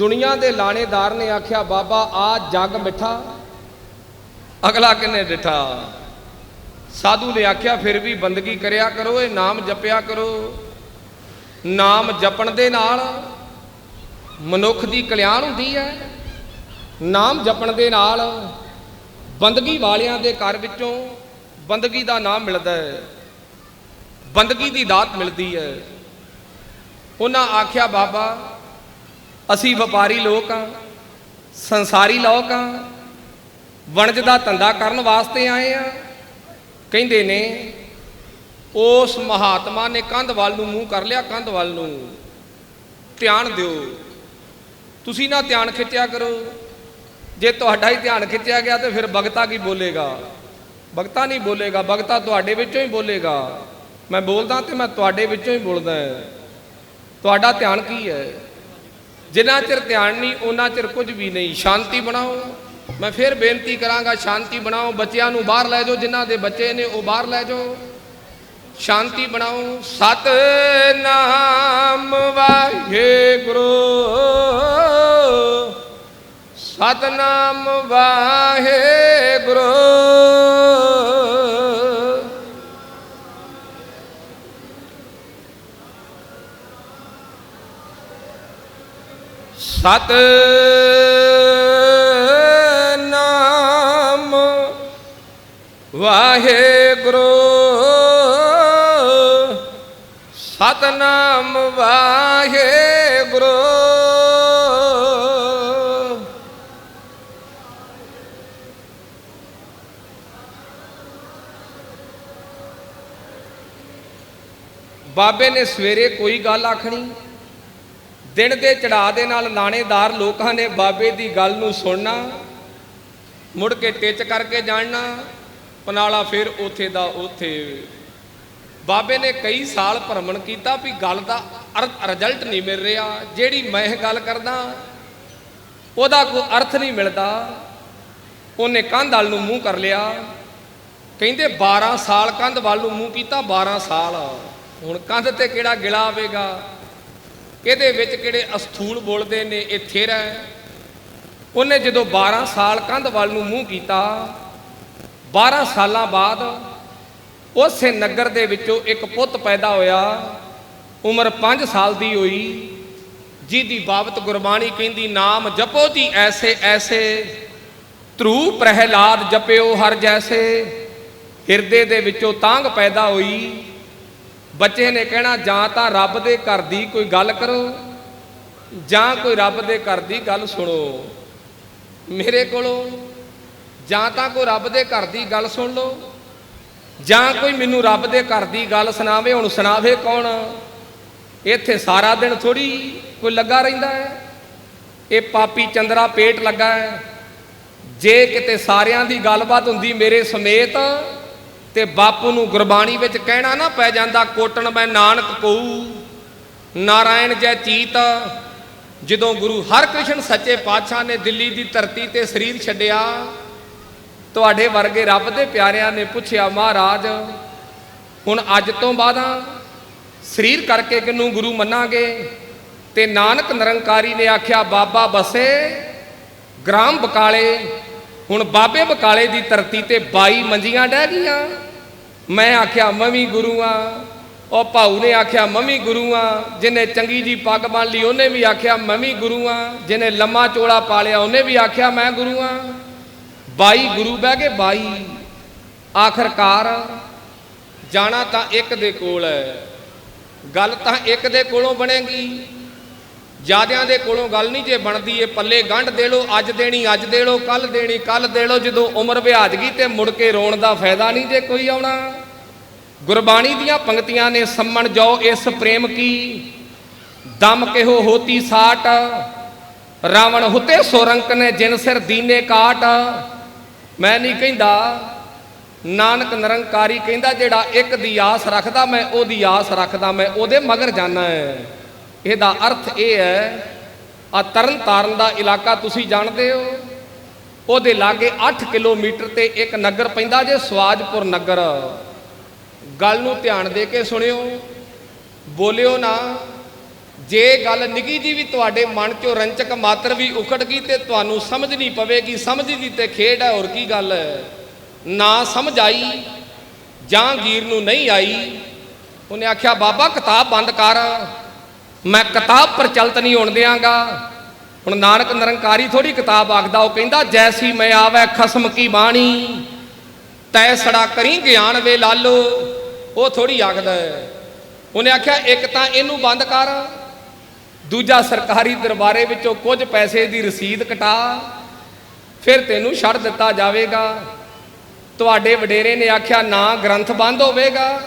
ਦੁਨੀਆ ਦੇ ਲਾਣੇਦਾਰ ਨੇ ਆਖਿਆ, ਬਾਬਾ, ਆ ਜੱਗ ਮਿੱਠਾ। ਅਗਲਾ ਕਿਨੇ ਡਿਠਾ ਸਾਧੂ ਨੇ ਆਖਿਆ, ਫਿਰ ਵੀ ਬੰਦਗੀ ਕਰਿਆ ਕਰੋ, ਇਹ ਨਾਮ ਜਪਿਆ ਕਰੋ। ਨਾਮ ਜਪਣ ਦੇ ਨਾਲ ਮਨੁੱਖ ਦੀ ਕਲਿਆਣ ਹੁੰਦੀ ਹੈ। ਨਾਮ ਜਪਣ ਦੇ ਨਾਲ ਬੰਦਗੀ ਵਾਲਿਆਂ ਦੇ ਘਰ ਵਿੱਚੋਂ ਬੰਦਗੀ ਦਾ ਨਾਮ ਮਿਲਦਾ ਹੈ। ਬੰਦਗੀ ਦੀ ਦਾਤ ਮਿਲਦੀ ਹੈ। ਉਹਨਾਂ ਆਖਿਆ, ਬਾਬਾ ਅਸੀਂ ਵਪਾਰੀ ਲੋਕ ਆ, ਸੰਸਾਰੀ ਲੋਕ ਆ, ਵਣਜ ਦਾ ਧੰਦਾ ਕਰਨ ਵਾਸਤੇ ਆਏ ਆ। ਕਹਿੰਦੇ ਨੇ, ਉਸ ਮਹਾਤਮਾ ਨੇ ਕੰਧ ਵੱਲ ਨੂੰ ਮੂੰਹ ਕਰ ਲਿਆ, ਕੰਧ ਵੱਲ ਨੂੰ। ਧਿਆਨ ਦਿਓ। ਤੁਸੀਂ ਨਾ ਧਿਆਨ ਖਿੱਚਿਆ ਕਰੋ। ਜੇ ਤੁਹਾਡਾ ਹੀ ਧਿਆਨ ਖਿੱਚਿਆ ਗਿਆ ਤੇ ਫਿਰ ਬਗਤਾ ਕੀ ਬੋਲੇਗਾ? ਬਗਤਾ ਨਹੀਂ ਬੋਲੇਗਾ, ਬਗਤਾ ਤੁਹਾਡੇ ਵਿੱਚੋਂ ਹੀ ਬੋਲੇਗਾ। ਮੈਂ ਬੋਲਦਾ ਤੇ ਮੈਂ ਤੁਹਾਡੇ ਵਿੱਚੋਂ ਹੀ ਬੋਲਦਾ। ਤੁਹਾਡਾ ਧਿਆਨ ਕੀ ਹੈ? ਜਿੰਨਾ ਚਿਰ ਧਿਆਨ ਨਹੀਂ ਉਹਨਾਂ ਚਿਰ ਕੁਝ ਵੀ ਨਹੀਂ। ਸ਼ਾਂਤੀ ਬਣਾਓ। ਮੈਂ ਫਿਰ ਬੇਨਤੀ ਕਰਾਂਗਾ, ਸ਼ਾਂਤੀ ਬਣਾਓ। ਬੱਚਿਆਂ ਨੂੰ ਬਾਹਰ ਲੈ ਜਾਓ, ਜਿਨ੍ਹਾਂ ਦੇ ਬੱਚੇ ਨੇ, ਉਹ ਬਾਹਰ ਲੈ ਜਾਓ। ਸ਼ਾਂਤੀ ਬਣਾਓ। ਸਤ ਨਾਮ ਵਾਹਿਗੁਰੂ। ਸਤਨਾਮ ਵਾਹਿਗੁਰੂ। ਸਤ ਨਾਮ ਵਾਹਿਗੁਰੂ ਸਤਨਾਮ ਵਾਹਿਗੁਰੂ। ਬਾਬੇ ਨੇ ਸਵੇਰੇ ਕੋਈ ਗੱਲ ਆਖਣੀ? ਦਿਨ ਦੇ ਚੜਾ ਦੇ ਨਾਲ ਲਾਣੇਦਾਰ ਲੋਕਾਂ ਨੇ ਬਾਬੇ ਦੀ ਗੱਲ ਨੂੰ ਸੁਣਨਾ, ਮੁੜ ਕੇ ਟਿੱਚ ਕਰਕੇ ਜਾਣਨਾ, ਪਨਾਲਾ ਫਿਰ ਉਥੇ ਦਾ ਉਥੇ। ਬਾਬੇ ਨੇ ਕਈ ਸਾਲ ਭਰਮਣ ਕੀਤਾ ਵੀ ਗੱਲ ਦਾ ਅਰਥ ਰਿਜ਼ਲਟ ਨਹੀਂ ਮਿਲ ਰਿਹਾ। ਜਿਹੜੀ ਮੈਂ ਗੱਲ ਕਰਦਾ, ਉਹਦਾ ਕੋਈ ਅਰਥ ਨਹੀਂ ਮਿਲਦਾ। ਉਹਨੇ ਕੰਧ ਵਾਲ ਨੂੰ ਮੂੰਹ ਕਰ ਲਿਆ। ਕਹਿੰਦੇ 12 ਸਾਲ ਕੰਧ ਵੱਲ ਨੂੰ ਮੂੰਹ ਕੀਤਾ 12 ਸਾਲ। ਹੁਣ ਕੰਧ ਤੇ ਕਿਹੜਾ ਗਿਲਾ ਆਵੇਗਾ? ਇਹਦੇ ਵਿੱਚ ਕਿਹੜੇ ਅਸਥੂਲ ਬੋਲਦੇ ਨੇ, ਇਹ ਥਿਰ ਹੈ। ਉਹਨੇ ਜਦੋਂ 12 ਸਾਲ ਕੰਧ ਵੱਲ ਨੂੰ ਮੂੰਹ ਕੀਤਾ 12 ਸਾਲਾਂ ਬਾਅਦ ਉਸੇ ਨਗਰ ਦੇ ਵਿੱਚੋਂ ਇੱਕ ਪੁੱਤ ਪੈਦਾ ਹੋਇਆ, ਉਮਰ 5 ਸਾਲ ਦੀ ਹੋਈ, ਜਿਹਦੀ ਬਾਬਤ ਗੁਰਬਾਣੀ ਕਹਿੰਦੀ, ਨਾਮ ਜਪੋ ਜੀ ਐਸੇ ਐਸੇ, ਧਰੂ ਪ੍ਰਹਿਲਾਦ ਜਪਿਓ ਹਰ ਜੈਸੇ। ਹਿਰਦੇ ਦੇ ਵਿੱਚੋਂ ਤਾਂਗ ਪੈਦਾ ਹੋਈ ਬੱਚੇ ਨੇ ਕਹਿਣਾ, ਜਾਂ ਤਾਂ ਰੱਬ ਦੇ ਘਰ ਦੀ ਕੋਈ ਗੱਲ ਕਰੋ, ਜਾਂ ਕੋਈ ਰੱਬ ਦੇ ਘਰ ਦੀ ਗੱਲ ਸੁਣੋ। ਮੇਰੇ ਕੋਲੋਂ, ਜਾਂ ਤਾਂ ਕੋਈ ਰੱਬ ਦੇ ਘਰ ਦੀ ਗੱਲ ਸੁਣ ਲਓ, ਜਾਂ ਕੋਈ ਮੈਨੂੰ ਰੱਬ ਦੇ ਘਰ ਦੀ ਗੱਲ ਸੁਣਾਵੇ, ਹੁਣ ਸੁਣਾਵੇ ਕੌਣ? ਇੱਥੇ ਸਾਰਾ ਦਿਨ ਥੋੜੀ ਕੋਈ ਲੱਗਾ ਰਹਿੰਦਾ ਹੈ। ਇਹ ਪਾਪੀ ਚੰਦਰਾ ਪੇਟ ਲੱਗਾ ਹੈ। ਜੇ ਕਿਤੇ ਸਾਰਿਆਂ ਦੀ ਗੱਲਬਾਤ ਹੁੰਦੀ ਮੇਰੇ ਸਮੇਤ ਤੇ ਬਾਪੂ ਨੂੰ ਗੁਰਬਾਣੀ ਵਿੱਚ ਕਹਿਣਾ ਨਾ ਪੈ ਜਾਂਦਾ, ਕੋਟਣ ਮੈਂ ਨਾਨਕ ਕਉ ਨਾਰਾਇਣ ਜੈ ਚੀਤ। ਜਦੋਂ ਗੁਰੂ ਹਰਕ੍ਰਿਸ਼ਨ ਸੱਚੇ ਪਾਤਸ਼ਾਹ ਨੇ ਦਿੱਲੀ ਦੀ ਧਰਤੀ ਤੇ ਸਰੀਰ ਛੱਡਿਆ, ਤੁਹਾਡੇ ਵਰਗੇ ਰੱਬ ਦੇ ਪਿਆਰਿਆਂ ਨੇ ਪੁੱਛਿਆ, ਮਹਾਰਾਜ, ਹੁਣ ਅੱਜ ਤੋਂ ਬਾਅਦ ਸਰੀਰ ਕਰਕੇ ਕਿਨੂੰ ਗੁਰੂ ਮੰਨਾਂਗੇ? ਤੇ ਨਾਨਕ ਨਿਰੰਕਾਰੀ ਨੇ ਆਖਿਆ, ਬਾਬਾ ਬਸੇ, ਗ੍ਰਾਮ ਬਕਾਲੇ, ਹੁਣ ਬਾਬੇ ਬਕਾਲੇ ਦੀ ਧਰਤੀ ਤੇ 22 ਮੰਜੀਆਂ ਡਹਿ ਗਈਆਂ। ਮੈਂ ਆਖਿਆ ਮੈਂ ਵੀ ਗੁਰੂ ਆ ਉਹ ਭਾਊ ਨੇ ਆਖਿਆ ਮੈਂ ਵੀ ਗੁਰੂ ਆ ਜਿਹਨੇ ਚੰਗੀ ਜੀ ਪੱਗ ਬੰਨ ਲਈ ਉਹਨੇ ਵੀ ਆਖਿਆ ਮੈਂ ਵੀ ਗੁਰੂ ਆ ਜਿਹਨੇ ਲੰਮਾ ਚੋਲਾ ਪਾਲਿਆ ਉਹਨੇ ਵੀ ਆਖਿਆ ਮੈਂ ਗੁਰੂ ਆ 22 ਗੁਰੂ ਬਹਿ ਕੇ 22 ਆਖਰਕਾਰ ਜਾਣਾ ਤਾਂ ਇੱਕ ਦੇ ਕੋਲ ਹੈ, ਗੱਲ ਤਾਂ ਇੱਕ ਦੇ ਕੋਲੋਂ ਬਣੇਗੀ। ਜਿਆਦਿਆਂ ਦੇ ਕੋਲੋਂ ਗੱਲ ਨਹੀਂ ਜੇ ਬਣਦੀ ਏ ਪੱਲੇ ਗੰਢ ਦੇ ਲੋ, ਅੱਜ ਦੇਣੀ, ਅੱਜ ਦੇ ਲੋ, ਕੱਲ ਦੇਣੀ, ਕੱਲ ਦੇ ਲੋ, ਜਦੋਂ ਉਮਰ ਵਿਆਜ ਗਈ ਤੇ ਮੁੜ ਕੇ ਰੋਣ ਦਾ ਫਾਇਦਾ ਨਹੀਂ ਜੇ ਕੋਈ ਆਉਣਾ। ਗੁਰਬਾਣੀ ਦੀਆਂ ਪੰਕਤੀਆਂ ਨੇ ਸੰਮਣ ਜੋ ਇਸ ਪ੍ਰੇਮ ਕੀ? ਦਮ ਕਿਹੋ ਹੋਤੀ ਸਾਟ? ਰਾਵਣ ਹੁਤੇ ਸੋਰੰਕ ਨੇ ਜਿਨ ਸਿਰ ਦੀਨੇ ਕਾਟ। ਮੈਂ ਨਹੀਂ ਕਹਿੰਦਾ, ਨਾਨਕ ਨਿਰੰਕਾਰੀ ਕਹਿੰਦਾ, ਜਿਹੜਾ ਇੱਕ ਦੀ ਆਸ ਰੱਖਦਾ, ਮੈਂ ਉਹਦੀ ਆਸ ਰੱਖਦਾ, ਮੈਂ ਉਹਦੇ ਮਗਰ ਜਾਣਾ ਹੈ। ਇਹਦਾ ਅਰਥ ਇਹ ਹੈ ਆ ਤਰਨ ਤਾਰਨ ਦਾ ਇਲਾਕਾ ਤੁਸੀਂ ਜਾਣਦੇ ਹੋ। ਉਹਦੇ ਲਾਗੇ 8 ਕਿਲੋਮੀਟਰ ਤੇ ਇੱਕ ਨਗਰ ਪੈਂਦਾ ਜੇ, ਸਵਾਜਪੁਰ ਨਗਰ। ਗੱਲ ਨੂੰ ਧਿਆਨ ਦੇ ਕੇ ਸੁਣਿਓ, ਬੋਲਿਓ ਨਾ, ਜੇ ਗੱਲ ਨਿੱਕੀ ਜੀ ਵੀ ਤੁਹਾਡੇ ਮਨ ਚੋਂ ਰੰਚਕ ਮਾਤਰ ਵੀ ਉਖੜ ਗਈ ਤੇ ਤੁਹਾਨੂੰ ਸਮਝ ਨਹੀਂ ਪਵੇਗੀ, ਸਮਝ ਦੀ ਤੇ ਖੇਡ ਹੈ, ਹੋਰ ਕੀ ਗੱਲ ਹੈ? ਨਾ ਸਮਝ ਆਈ ਜਹਾਂਗੀਰ ਨੂੰ ਨਹੀਂ ਆਈ। ਉਹਨੇ ਆਖਿਆ, ਬਾਬਾ, ਕਿਤਾਬ ਬੰਦ ਕਰ। ਮੈਂ ਕਿਤਾਬ ਪ੍ਰਚਲਿਤ ਨਹੀਂ ਹੋਣ ਦਿਆਂਗਾ। ਹੁਣ ਨਾਨਕ ਨਿਰੰਕਾਰੀ ਥੋੜੀ ਕਿਤਾਬ ਆਖਦਾ, ਉਹ ਕਹਿੰਦਾ, ਜੈਸੀ ਮੈਂ ਆਵੈ, ਖਸਮ ਕੀ ਬਾਣੀ? ਤੈ ਸੜਾ ਕਰੀ ਗਿਆਨ ਵੇ ਲਾਲੋ। ਉਹ ਥੋੜੀ ਆਖਦਾ ਹੈ। ਉਹਨੇ ਆਖਿਆ, ਇੱਕ ਤਾਂ ਇਹਨੂੰ ਬੰਦ ਕਰ, ਦੂਜਾ ਸਰਕਾਰੀ ਦਰਬਾਰੇ ਵਿੱਚੋਂ ਕੁਝ ਪੈਸੇ ਦੀ ਰਸੀਦ ਕਟਾ, ਫਿਰ ਤੈਨੂੰ ਛੱਡ ਦਿੱਤਾ ਜਾਵੇਗਾ। ਤੁਹਾਡੇ ਵਡੇਰੇ ਨੇ ਆਖਿਆ, ਨਾ ਗ੍ਰੰਥ ਬੰਦ ਹੋਵੇਗਾ,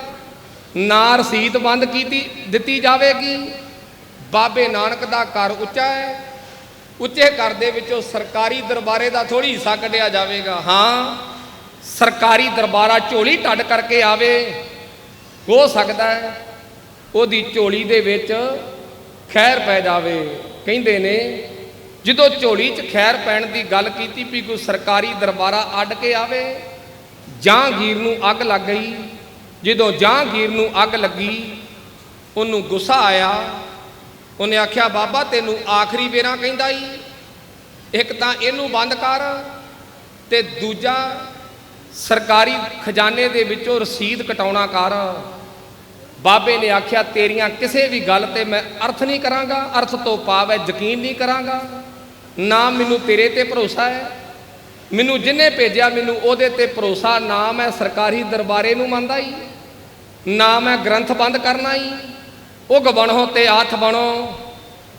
ਨਾ ਰਸੀਦ ਬੰਦ ਕੀਤੀ, ਦਿੱਤੀ ਜਾਵੇਗੀ। ਬਾਬੇ ਨਾਨਕ ਦਾ ਘਰ ਉੱਚਾ ਹੈ। ਉੱਚੇ ਘਰ ਦੇ ਵਿੱਚੋਂ ਸਰਕਾਰੀ ਦਰਬਾਰੇ ਦਾ ਥੋੜੀ ਹਿੱਸਾ ਕੱਢਿਆ ਜਾਵੇਗਾ। ਹਾਂ, ਸਰਕਾਰੀ ਦਰਬਾਰਾ ਝੋਲੀ ਟੱਡ ਕਰਕੇ ਆਵੇ, ਹੋ ਸਕਦਾ ਹੈ ਉਹਦੀ ਝੋਲੀ ਦੇ ਵਿੱਚ ਖੈਰ ਪੈ ਜਾਵੇ। ਕਹਿੰਦੇ ਨੇ, ਜਦੋਂ ਝੋਲੀ 'ਚ ਖੈਰ ਪੈਣ ਦੀ ਗੱਲ ਕੀਤੀ ਵੀ ਕੋਈ ਸਰਕਾਰੀ ਦਰਬਾਰਾ ਅੱਡ ਕੇ ਆਵੇ, ਜਹਾਂਗੀਰ ਨੂੰ ਅੱਗ ਲੱਗ ਗਈ। ਜਦੋਂ ਜਹਾਂਗੀਰ ਨੂੰ ਅੱਗ ਲੱਗੀ, ਉਹਨੂੰ ਗੁੱਸਾ ਆਇਆ ਉਹਨੇ ਆਖਿਆ, ਬਾਬਾ, ਤੈਨੂੰ ਆਖਰੀ ਵੇਰਾਂ ਕਹਿੰਦਾ ਈ। ਇੱਕ ਤਾਂ ਇਹਨੂੰ ਬੰਦ ਕਰ ਤੇ ਦੂਜਾ ਸਰਕਾਰੀ ਖਜ਼ਾਨੇ ਦੇ ਵਿੱਚੋਂ ਰਸੀਦ ਕਟਾਉਣਾ ਕਰ। ਬਾਬੇ ਨੇ ਆਖਿਆ, ਤੇਰੀਆਂ ਕਿਸੇ ਵੀ ਗੱਲ ਤੇ ਮੈਂ ਅਰਥ ਨਹੀਂ ਕਰਾਂਗਾ, ਅਰਥ ਤੋਂ ਭਾਵ ਹੈ, ਯਕੀਨ ਨਹੀਂ ਕਰਾਂਗਾ। ਨਾ ਮੈਨੂੰ ਤੇਰੇ ਤੇ ਭਰੋਸਾ ਹੈ। ਮੈਨੂੰ ਜਿੰਨੇ ਭੇਜਿਆ, ਮੈਨੂੰ ਉਹਦੇ ਤੇ ਭਰੋਸਾ। ਨਾ ਮੈਂ ਸਰਕਾਰੀ ਦਰਬਾਰੇ ਨੂੰ ਮੰਨਦਾ ਹੀ ਨਾ ਮੈਂ ਗ੍ਰੰਥ ਬੰਦ ਕਰਨਾ ਹੀ ਉਗ ਬਣੋ ਤੇ ਆਥ ਬਣੋ।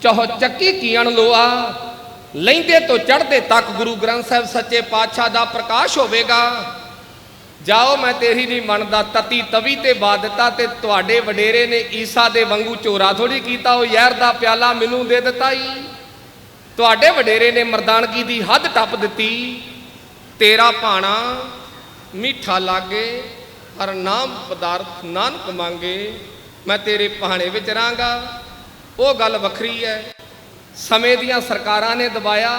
ਚਾਹੋ ਚੱਕੀ ਕੀਣ ਲੋਆ। ਲੈਂਦੇ ਤੋਂ ਚੜ੍ਹਦੇ ਤੱਕ ਗੁਰੂ ਗ੍ਰੰਥ ਸਾਹਿਬ ਸੱਚੇ ਪਾਤਸ਼ਾਹ ਦਾ ਪ੍ਰਕਾਸ਼ ਹੋਵੇਗਾ। ਜਾਓ ਮੈਂ ਤੇਰੀ ਨਹੀਂ ਮੰਨਦਾ, ਤਤੀ ਤਵੀ ਤੇ ਬਾ ਤੇ ਤੁਹਾਡੇ ਵਡੇਰੇ ਨੇ ਈਸਾ ਦੇ ਵਾਂਗੂ ਚੋਰਾ ਥੋੜੀ ਕੀਤਾ, ਉਹ ਯਾਰ ਦਾ ਪਿਆਲਾ ਮੈਨੂੰ ਦੇ ਦਿੱਤਾ ਹੀ ਤੁਹਾਡੇ ਵਡੇਰੇ ਨੇ ਮਰਦਾਨਗੀ ਦੀ ਹੱਦ ਟੱਪ ਦਿੱਤੀ। ਤੇਰਾ ਭਾਣਾ ਮਿੱਠਾ ਲਾਗੇ, ਹਰ ਨਾਮ ਪਦਾਰਥ ਨਾਨਕ ਮੰਗੇ। ਮੈਂ ਤੇਰੇ ਭਾਣੇ ਵਿੱਚ ਰਾਂਗਾ ਉਹ ਗੱਲ ਵੱਖਰੀ ਹੈ ਸਮੇਂ ਦੀਆਂ ਸਰਕਾਰਾਂ ਨੇ ਦਬਾਇਆ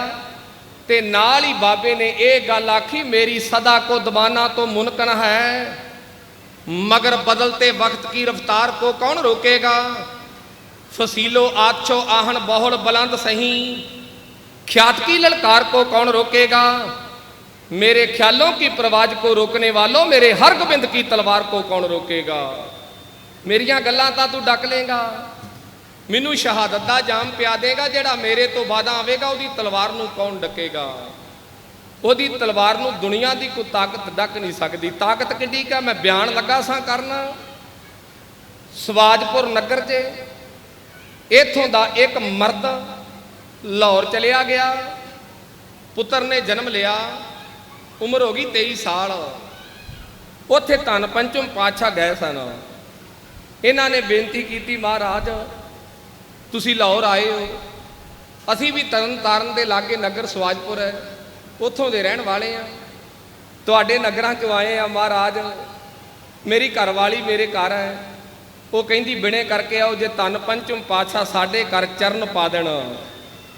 ਤੇ ਨਾਲ ਹੀ ਬਾਬੇ ਨੇ ਇਹ ਗੱਲ ਆਖੀ ਮੇਰੀ ਸਦਾ ਕੋ ਦਬਾਨਾ ਤੋਂ ਮੁਨਕਨ ਹੈ ਮਗਰ ਬਦਲਤੇ ਵਕਤ ਕੀ ਰਫਤਾਰ ਕੋ ਕੌਣ ਰੋਕੇਗਾ ਫਸੀਲੋ ਆਛੋ ਆਹਣ ਬਹੁਲ ਬਲੰਦ ਸਹੀ ख्यात की ललकार को कौन रोकेगा मेरे ख्यालों की प्रवाज को रोकने वालों मेरे हर गोबिंद की तलवार को कौन रोकेगा ਮੇਰੀਆਂ ਗੱਲਾਂ ਤਾਂ ਤੂੰ ਡੱਕ ਲੇਗਾ ਮੈਨੂੰ ਸ਼ਹਾਦਤ ਦਾ ਜਾਮ ਪਿਆ ਦੇਗਾ, ਜਿਹੜਾ ਮੇਰੇ ਤੋਂ ਬਾਅਦਾ ਆਵੇਗਾ, ਉਹਦੀ ਤਲਵਾਰ ਨੂੰ ਕੌਣ ਡੱਕੇਗਾ? ਉਹਦੀ ਤਲਵਾਰ ਨੂੰ ਦੁਨੀਆ ਦੀ ਕੋਈ ਤਾਕਤ ਡੱਕ ਨਹੀਂ ਸਕਦੀ। ਤਾਕਤ ਕਿੱਡੀ ਕਾ ਮੈਂ ਬਿਆਨ ਲੱਗਾ ਸਾਂ ਕਰਨਾ। ਸਵਾਜਪੁਰ ਨਗਰ 'ਚ ਇਥੋਂ ਦਾ ਇੱਕ ਮਰਦ ਲਾਹੌਰ ਚਲਿਆ ਗਿਆ। ਪੁੱਤਰ ਨੇ ਜਨਮ ਲਿਆ। ਉਮਰ ਹੋ ਗਈ 23 ਸਾਲ। ਉੱਥੇ ਧੰਨ ਪੰਚਮ ਪਾਤਸ਼ਾਹ ਗਏ ਸਨ। ਇਹਨਾਂ ਨੇ ਬੇਨਤੀ ਕੀਤੀ, ਮਹਾਰਾਜ, ਤੁਸੀਂ ਲਾਹੌਰ ਆਏ ਹੋ। ਅਸੀਂ ਵੀ ਤਰਨ ਤਾਰਨ ਦੇ ਲਾਗੇ ਨਗਰ ਸਵਾਜਪੁਰ ਹੈ। ਉੱਥੋਂ ਦੇ ਰਹਿਣ ਵਾਲੇ ਆ ਤੁਹਾਡੇ ਨਗਰਾਂ ਚੋਂ ਆਏ ਆ ਮਹਾਰਾਜ। ਮੇਰੀ ਘਰਵਾਲੀ ਮੇਰੇ ਘਰ ਹੈ। ਉਹ ਕਹਿੰਦੀ, ਬਿਨੇ ਕਰਕੇ ਆਓ, ਜੇ ਤਨ ਪੰਚਮ ਪਾਤਸ਼ਾਹ ਸਾਡੇ ਘਰ ਚਰਨ ਪਾ ਦੇਣ।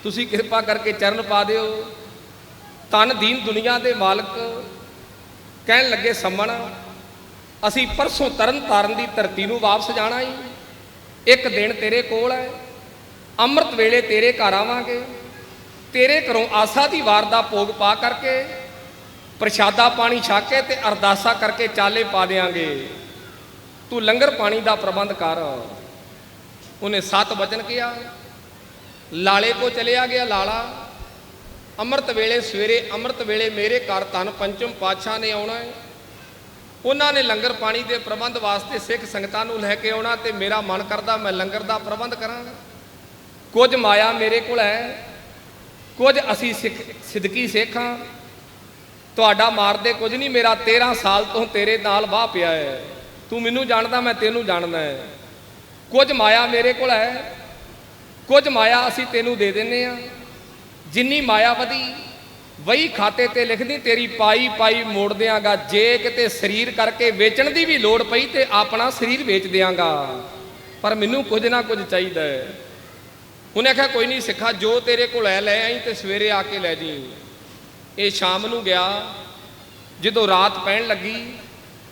ਤੁਸੀਂ ਕਿਰਪਾ ਕਰਕੇ ਚਰਨ ਪਾ ਦਿਓ। ਤਨ ਦੀਨ ਦੁਨੀਆ ਦੇ ਮਾਲਕ। ਕਹਿਣ ਲੱਗੇ, ਸੰਮਣ ਅਸੀਂ ਪਰਸੋਂ ਤਰਨ ਤਾਰਨ ਦੀ ਧਰਤੀ ਨੂੰ ਵਾਪਸ ਜਾਣਾ ਹੀ ਇੱਕ ਦਿਨ ਤੇਰੇ ਕੋਲ ਹੈ ਅੰਮ੍ਰਿਤ ਵੇਲੇ ਤੇਰੇ ਘਰ ਆਵਾਂਗੇ। ਤੇਰੇ ਘਰੋਂ ਆਸਾ ਦੀ ਵਾਰ ਦਾ ਭੋਗ ਪਾ ਕਰਕੇ, ਪ੍ਰਸ਼ਾਦਾ ਪਾਣੀ ਛਕ ਕੇ ਤੇ ਅਰਦਾਸਾ ਕਰਕੇ ਚਾਲੇ ਪਾ ਦੇਾਂਗੇ ਤੂੰ ਲੰਗਰ ਪਾਣੀ ਦਾ ਪ੍ਰਬੰਧ ਕਰ। ਉਹਨੇ ਸੱਤ ਵਚਨ ਕਿਹਾ। ਲਾਲੇ ਕੋ ਚਲਿਆ ਗਿਆ ਲਾਲਾ। ਅੰਮ੍ਰਿਤ ਵੇਲੇ ਸਵੇਰੇ ਅੰਮ੍ਰਿਤ ਵੇਲੇ ਮੇਰੇ ਘਰ ਧੰਨ ਪੰਚਮ ਪਾਤਸ਼ਾਹ ਨੇ ਆਉਣਾ ਹੈ ਉਹਨਾਂ ਨੇ ਲੰਗਰ ਪਾਣੀ ਦੇ ਪ੍ਰਬੰਧ ਵਾਸਤੇ ਸਿੱਖ ਸੰਗਤਾਂ ਨੂੰ ਲੈ ਕੇ ਆਉਣਾ ਤੇ ਮੇਰਾ ਮਨ ਕਰਦਾ ਮੈਂ ਲੰਗਰ ਦਾ ਪ੍ਰਬੰਧ ਕਰਾਂਗਾ। ਕੁਝ ਮਾਇਆ ਮੇਰੇ ਕੋਲ ਹੈ, ਕੁਝ ਅਸੀਂ ਸਿੱਖ ਸਿੱਧਕੀ ਸਿੱਖਾਂ। ਤੁਹਾਡਾ ਮਾਰਦੇ ਕੁਝ ਨਹੀਂ, ਮੇਰਾ 13 ਸਾਲ ਤੋਂ ਤੇਰੇ ਨਾਲ ਵਾਹ ਪਿਆ ਹੈ। ਤੂੰ ਮੈਨੂੰ ਜਾਣਦਾ, ਮੈਂ ਤੈਨੂੰ ਜਾਣਦਾ ਹੈ। ਕੁਝ ਮਾਇਆ ਮੇਰੇ ਕੋਲ ਹੈ, ਕੁਝ ਮਾਇਆ ਅਸੀਂ ਤੈਨੂੰ ਦੇ ਦਿੰਨੇ ਆ ਜਿੰਨੀ ਮਾਇਆ ਵਧੀ ਵਹੀ ਖਾਤੇ ਤੇ ਲਿਖਦੀ, ਤੇਰੀ ਪਾਈ ਪਾਈ ਮੋੜ ਦਿਆਂਗਾ। ਜੇ ਕਿਤੇ ਸਰੀਰ ਕਰਕੇ ਵੇਚਣ ਦੀ ਵੀ ਲੋੜ ਪਈ ਤੇ ਆਪਣਾ ਸਰੀਰ ਵੇਚ ਦਿਆਂਗਾ। ਪਰ ਮੈਨੂੰ ਕੁਝ ਨਾ ਕੁਝ ਚਾਹੀਦਾ ਹੈ। ਉਹਨੇ ਆਖਿਆ, ਕੋਈ ਨਹੀਂ ਸਿੱਖਾ, ਜੋ ਤੇਰੇ ਕੋਲ ਹੈ, ਲੈ ਆਈ ਤੇ ਸਵੇਰੇ ਆ ਕੇ ਲੈ ਜੀ ਇਹ ਸ਼ਾਮ ਨੂੰ ਗਿਆ। ਜਦੋਂ ਰਾਤ ਪੈਣ ਲੱਗੀ,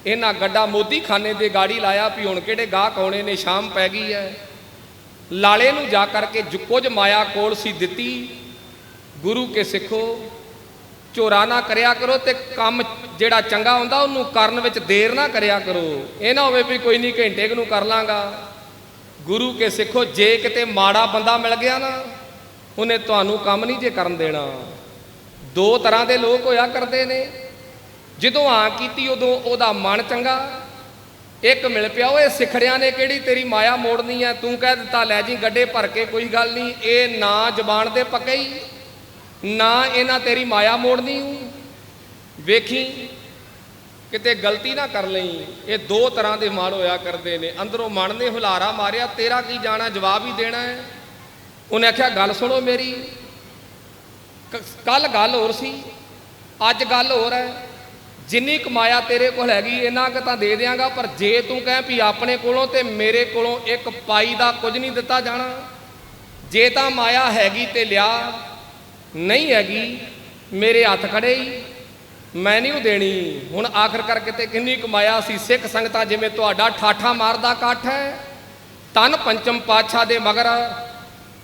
ਇਹਨਾਂ ਗੱਡਾ ਮੋਦੀ ਖਾਨੇ ਦੇ ਗਾੜੀ ਲਾਇਆ ਵੀ ਹੁਣ ਕਿਹੜੇ ਗਾਹਕ ਆਉਣੇ ਨੇ, ਸ਼ਾਮ ਪੈ ਗਈ ਹੈ। ਲਾਲੇ ਨੂੰ ਜਾ ਕਰਕੇ ਜੋ ਕੁਝ ਮਾਇਆ ਕੋਲ ਸੀ ਦਿੱਤੀ। ਗੁਰੂ ਕੇ ਸਿੱਖੋ ਝੋਰਾ ਨਾ ਕਰਿਆ ਕਰੋ ਤੇ ਕੰਮ ਜਿਹੜਾ ਚੰਗਾ ਹੁੰਦਾ ਉਹਨੂੰ ਕਰਨ ਵਿੱਚ ਦੇਰ ਨਾ ਕਰਿਆ ਕਰੋ। ਇਹ ਨਾ ਹੋਵੇ ਵੀ ਕੋਈ ਨਹੀਂ ਘੰਟੇ ਨੂੰ ਕਰ ਲਾਂਗਾ। ਗੁਰੂ ਕੇ ਸਿੱਖੋ, ਜੇ ਕਿਤੇ ਮਾੜਾ ਬੰਦਾ ਮਿਲ ਗਿਆ ਨਾ, ਉਹਨੇ ਤੁਹਾਨੂੰ ਕੰਮ ਨਹੀਂ ਜੇ ਕਰਨ ਦੇਣਾ। ਦੋ ਤਰ੍ਹਾਂ ਦੇ ਲੋਕ ਹੋਇਆ ਕਰਦੇ ਨੇ। ਜਦੋਂ ਆ ਕੀਤੀ, ਉਦੋਂ ਉਹਦਾ ਮਨ ਚੰਗਾ। ਇੱਕ ਮਿਲ ਪਿਆ, ਓਏ ਸਿਖੜਿਆਂ ਨੇ ਕਿਹੜੀ ਤੇਰੀ ਮਾਇਆ ਮੋੜਨੀ ਐ ਤੂੰ ਕਹਿ ਦਿੱਤਾ, ਲੈ ਜੀ, ਗੱਡੇ ਭਰ ਕੇ ਕੋਈ ਗੱਲ ਨਹੀਂ ਇਹ ਨਾ ਜ਼ਬਾਨ ਦੇ ਪੱਕੇ ਹੀ। ਨਾ ਇਹਨਾਂ ਤੇਰੀ ਮਾਇਆ ਮੋੜਨੀ ਹੂੰ। ਵੇਖੀ, ਕਿਤੇ ਗਲਤੀ ਨਾ ਕਰ ਲਈ। ਇਹ ਦੋ ਤਰ੍ਹਾਂ ਦੇ ਮਨ ਹੋਇਆ ਕਰਦੇ ਨੇ। ਅੰਦਰੋਂ ਮਨ ਨੇ ਹੁਲਾਰਾ ਮਾਰਿਆ, ਤੇਰਾ ਕੀ ਜਾਣਾ, ਜਵਾਬ ਹੀ ਦੇਣਾ ਹੈ। ਉਹਨੇ ਆਖਿਆ, ਗੱਲ ਸੁਣੋ ਮੇਰੀ। ਕੱਲ ਗੱਲ ਹੋਰ ਸੀ, ਅੱਜ ਗੱਲ ਹੋਰ ਹੈ। ਜਿੰਨੀ ਕਮਾਇਆ ਤੇਰੇ ਕੋਲ ਹੈਗੀ ਇਹਨਾਂ ਕੁ ਤਾਂ ਦੇ ਦਿਆਂਗਾ, ਪਰ ਜੇ ਤੂੰ ਕਹੇ ਵੀ ਆਪਣੇ ਕੋਲੋਂ ਤੇ ਮੇਰੇ ਕੋਲੋਂ ਇੱਕ ਪਾਈ ਦਾ ਕੁਝ ਨਹੀਂ ਦਿੱਤਾ ਜਾਣਾ, ਜੇ ਤਾਂ ਮਾਇਆ ਹੈਗੀ ਤੇ ਲਿਆ ਨਹੀਂ ਹੈਗੀ, ਮੇਰੇ ਹੱਥ ਖੜੇ ਹੀ ਮੈਂ ਨਹੀਂ ਉਹ ਦੇਣੀ। ਹੁਣ ਆਖਰ ਕਿਤੇ ਕਿੰਨੀ ਕਮਾਇਆ ਸੀ ਸਿੱਖ ਸੰਗਤਾਂ, ਜਿਵੇਂ ਤੁਹਾਡਾ ਠਾਠਾ ਮਾਰਦਾ ਇਕੱਠ ਹੈ। ਤਨ ਪੰਚਮ ਪਾਤਸ਼ਾਹ ਦੇ ਮਗਰ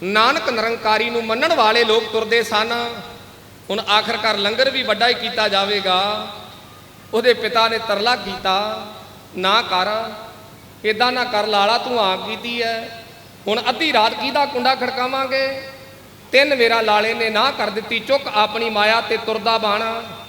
ਨਾਨਕ ਨਿਰੰਕਾਰੀ ਨੂੰ ਮੰਨਣ ਵਾਲੇ ਲੋਕ ਤੁਰਦੇ ਸਨ। ਹੁਣ ਆਖਰਕਾਰ ਲੰਗਰ ਵੀ ਵੱਡਾ ਹੀ ਕੀਤਾ ਜਾਵੇਗਾ। ਉਹਦੇ ਪਿਤਾ ਨੇ ਤਰਲਾ ਕੀਤਾ, ਨਾ ਕਰ ਇਦਾਂ ਨਾ ਕਰ, ਲਾਲਾ ਤੂੰ ਆਪ ਕੀਤੀ ਹੈ ਹੁਣ ਅੱਧੀ ਰਾਤ ਕਿਹਦਾ ਕੁੰਡਾ ਖੜਕਾਵਾਂਗੇ? ਤਿੰਨ ਵੇਰਾ ਲਾਲੇ ਨੇ ਨਾ ਕਰ ਦਿੱਤੀ ਚੁੱਕ ਆਪਣੀ ਮਾਇਆ ਤੇ ਤੁਰਦਾ ਬਾਣਾ।